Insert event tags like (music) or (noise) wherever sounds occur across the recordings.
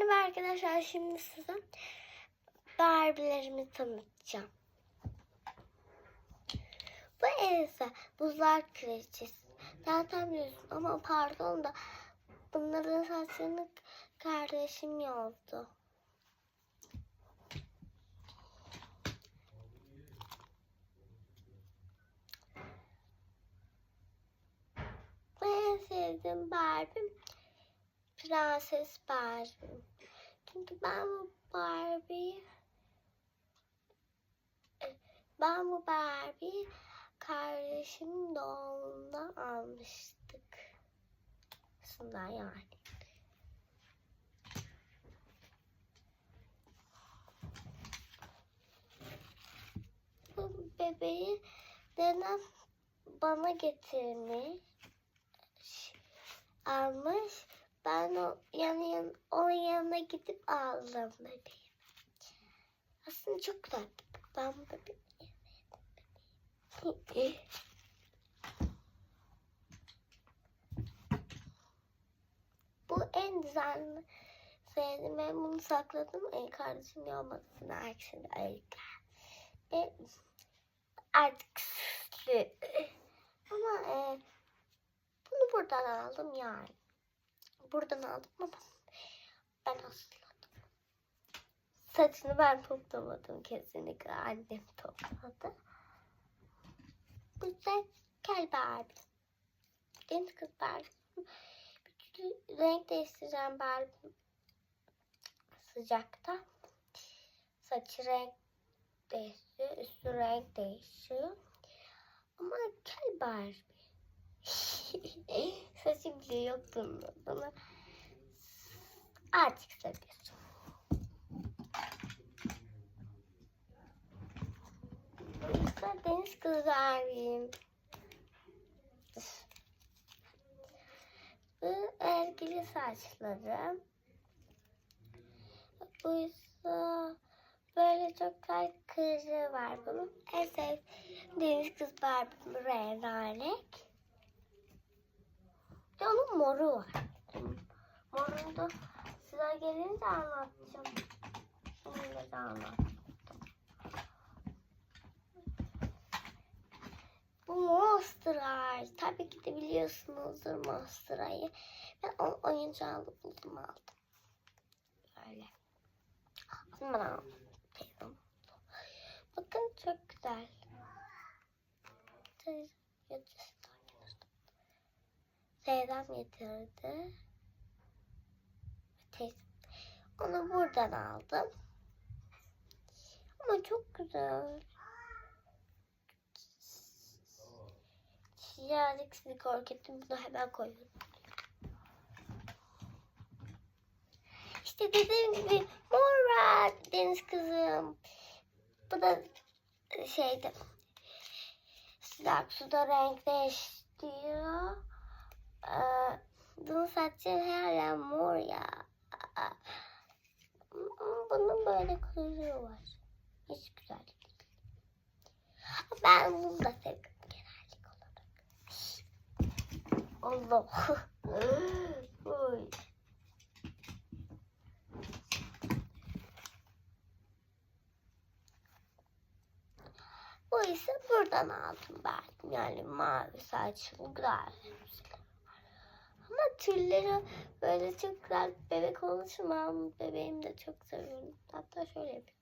Merhaba arkadaşlar şimdi size Barbie'lerimi tanıtacağım. Bu Elsa buzlar kraliçesi. Zaten biliyorsun ama pardon da bunların saçını kardeşim yoldu. Bu en sevdiğim Barbie'm Prenses Barbie. Çünkü ben bu Barbie'yi ben bu Barbie'yi kardeşim doğumunda almıştık. Aslında yani. Bu bebeği dedem bana getirmiş almış. Ben o yan, yan, onun yanına gidip aldım bebeği. Aslında çok güzel. Ben bu bebeği (laughs) Bu en güzel sevdim. Ben bunu sakladım. En kardeşim olmasın. Herkesin öyle. Ve artık süslü. Ama e, bunu buradan aldım yani. Buradan aldım ama ben hazırladım. Saçını ben toplamadım kesinlikle. Annem topladı. Güzel kel Barbie. Genç kız Barbie. Bir renk değiştireceğim Barbie. Sıcakta. Saçı renk değişiyor. Üstü renk değişiyor. Ama kel Barbie. (laughs) Saçım bile yok bunun ama artık seviyorsun. Ben deniz kızı abiyim. Bu ergili saçları. Bu ise böyle çok güzel kırığı var bunun. En sevdiğim deniz kız Barbie'm rengarenk. De onun moru var. Morunu da sıra gelince anlatacağım. Şimdi de anlatacağım. Bu Monster High. Tabii ki de biliyorsunuzdur Monster High'ı. Ben o oyuncağını buldum aldım. Böyle. Ben aldım. Bakın çok güzel. Teyzem Teyzem getirdi. Teyzem. Onu buradan aldım. Ama çok güzel. Birazcık sizi korkuttum. Bunu hemen koyuyorum. İşte dediğim gibi mor deniz kızım. Bu da şeyde sıcak suda renk değiştiriyor. Ee, bunun saçı hala mor ya. Bunun böyle kuyruğu var. Hiç güzel değil. Ben bunu da seviyorum. Allah. (laughs) Oy. Bu ise buradan aldım ben. Yani mavi saçlı güzel. Ama tülleri böyle çok güzel bebek oluşum ama bebeğim de çok seviyorum. Hatta şöyle yapayım.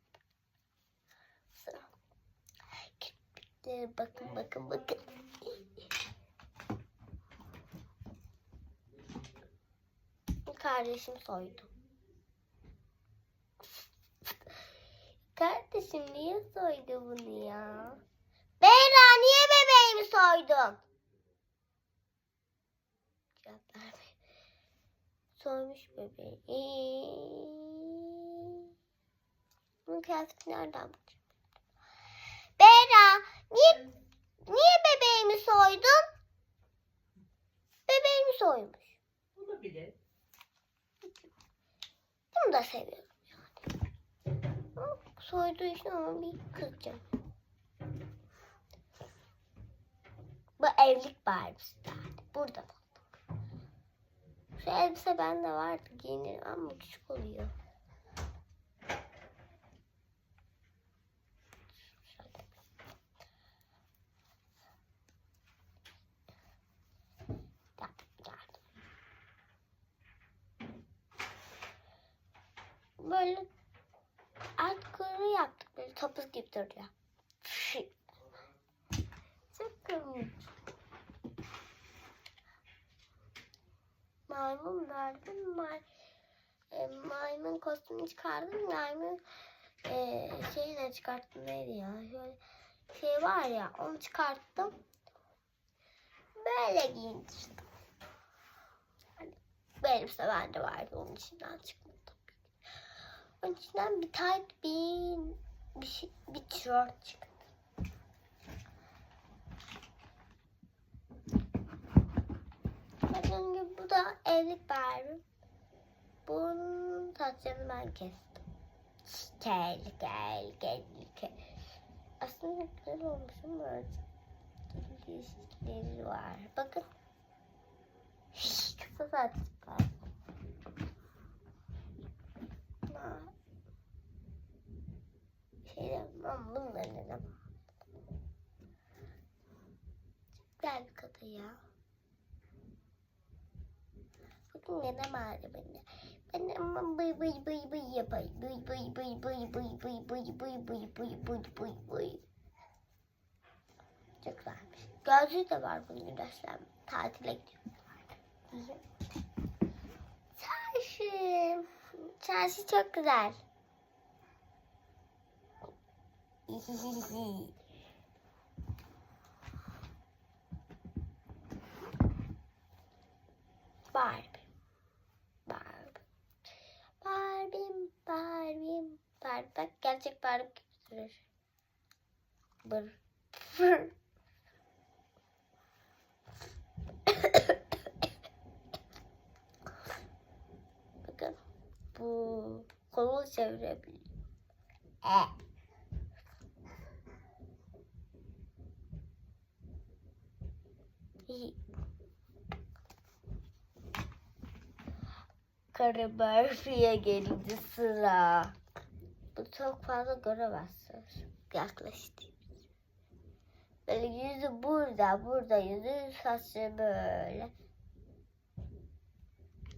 Bakın bakın bakın. kardeşim soydu. Kardeşim niye soydu bunu ya? Beyra niye bebeğimi soydun? Soymuş bebeği. Bunun kıyafeti nereden bulacağım? Beyra niye, niye bebeğimi soydun? Bebeğimi soymuş. Olabilir. Bunu da seviyorum Soyduğu için ama bir kızacağım. Bu evlilik Barbie'si yani. Burada bulduk. Şu elbise bende vardı giyinirim ama küçük oluyor. Böyle alt kuyruğu yaptık. Böyle topuz gibi duruyor. Çok komik. Maymun verdim. May, e, maymun kostümünü çıkardım. Maymun e, şeyine çıkarttım. Neydi ya? Şöyle şey var ya onu çıkarttım. Böyle giyindim. Hani, bu elbise bende vardı. Onun içinden çıkmadı. Onun içinden bir tight bir bir, şey, bir tişört çıktı. Çünkü bu da evlilik bayramı. Bunun saçlarını ben kestim. Gel gel gel gel. Aslında güzel olmuş ama değişikleri var. Bakın. Hiç kısa saçlık var. Şeyden ben bunları ne zaman? Güzel kadın ya. Neden ağrı beni. Ben ama bıy bıy bıy bıy yapayım. Bıy bıy bıy bıy bıy bıy bıy bıy bıy bıy bıy bıy bıy. Çok güzelmiş. Gözlüğü de var bunun güneşlen. Tatile gidiyorum. Çarşı. Çarşı çok güzel. Barbie. Barbie. Barbie'm, Barbie'm, Barbie. Bak gerçek Barbie gibi. Bır. Bakın. Bu kolu çevirebiliyor. E. Karı Murphy'ye geldi sıra. Bu çok fazla göremezsiniz. Yaklaştı. Böyle yüzü burada, burada yüzü, saçı böyle.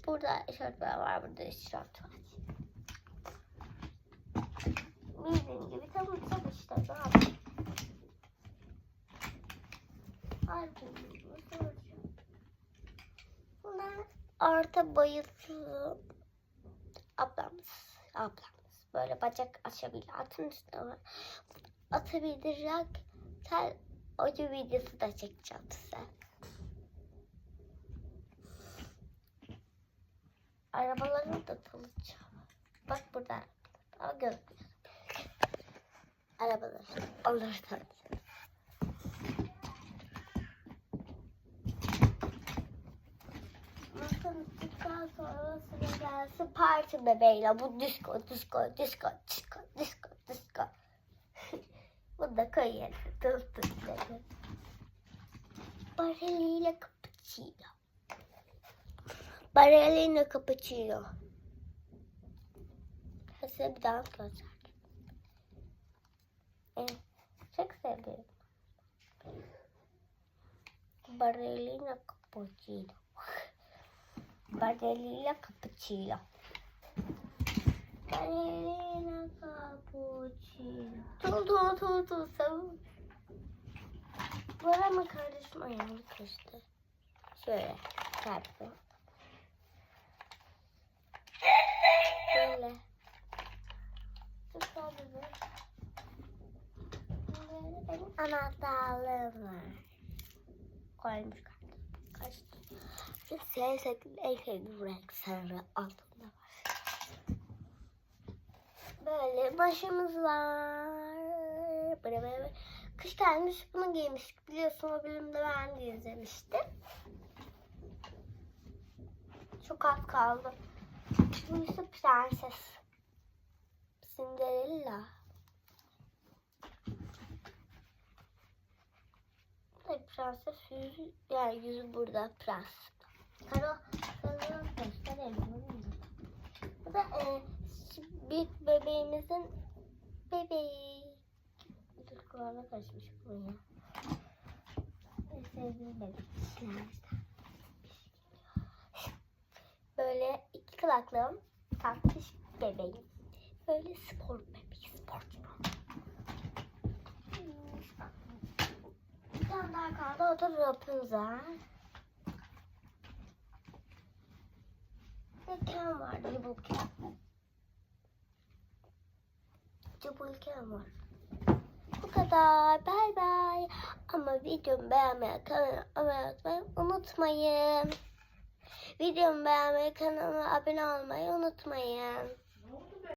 Burada eşortman var, burada eşort var. Bildiğin gibi tam uçak işte. Ne yapayım? Harbi. Orta boyutlu ablamız. Ablamız. Böyle bacak açabilir. Atın üstüne var. Atabilecek tel oyun videosu da çekeceğim size. Arabalarını da tanıtacağım. Bak burada. Ama gözükmüyor. Arabalar. Onları tanıtacağım. Tanıttıktan sonra sıra gelsin parti bebeğiyle. Bu disco, disco, disco, disco, disco, disco. (laughs) Bu da koyuyor. Tanıttık dedi. Bareliyle cappuccino. Bareliyle cappuccino. Size bir dans göstereyim. Evet, çok seviyorum. Barelina cappuccino. Vanilya cappuccino. Vanilya cappuccino. Tul tul tul tul savun. Bana mı kardeşim ayağını kaçtı. Şöyle çarptım. Böyle. Dur sadece. Benim anahtarlığım var. Koymuş kartım. Kaçtı. Siyah sakın en sevdiğim renk sarı altında var. Böyle başımız var. Böyle böyle. Kış gelmiş bunu giymiştik. Biliyorsun o bölümde ben de izlemiştim. Çok az kaldı. Bu ise prenses. Cinderella. Prenses yüzü, yani yüzü burada prens. Karo, karo Bunu gösterelim. Bu da e, büyük bebeğimizin bebeği. Dur kulağına kaçmış bu ya. En sevdiğim bebeklerden. Böyle iki kulaklığım tatlış bebeğim. Böyle spor bebek, sporcu. Bir tane daha kaldı. O da Rapunzel. Ken var. Double Ken. Double Ken var. Bu kadar. Bay bay. Ama videomu beğenmeyi, kanalıma abone olmayı unutmayın. Videomu beğenmeyi, kanalıma abone olmayı unutmayın.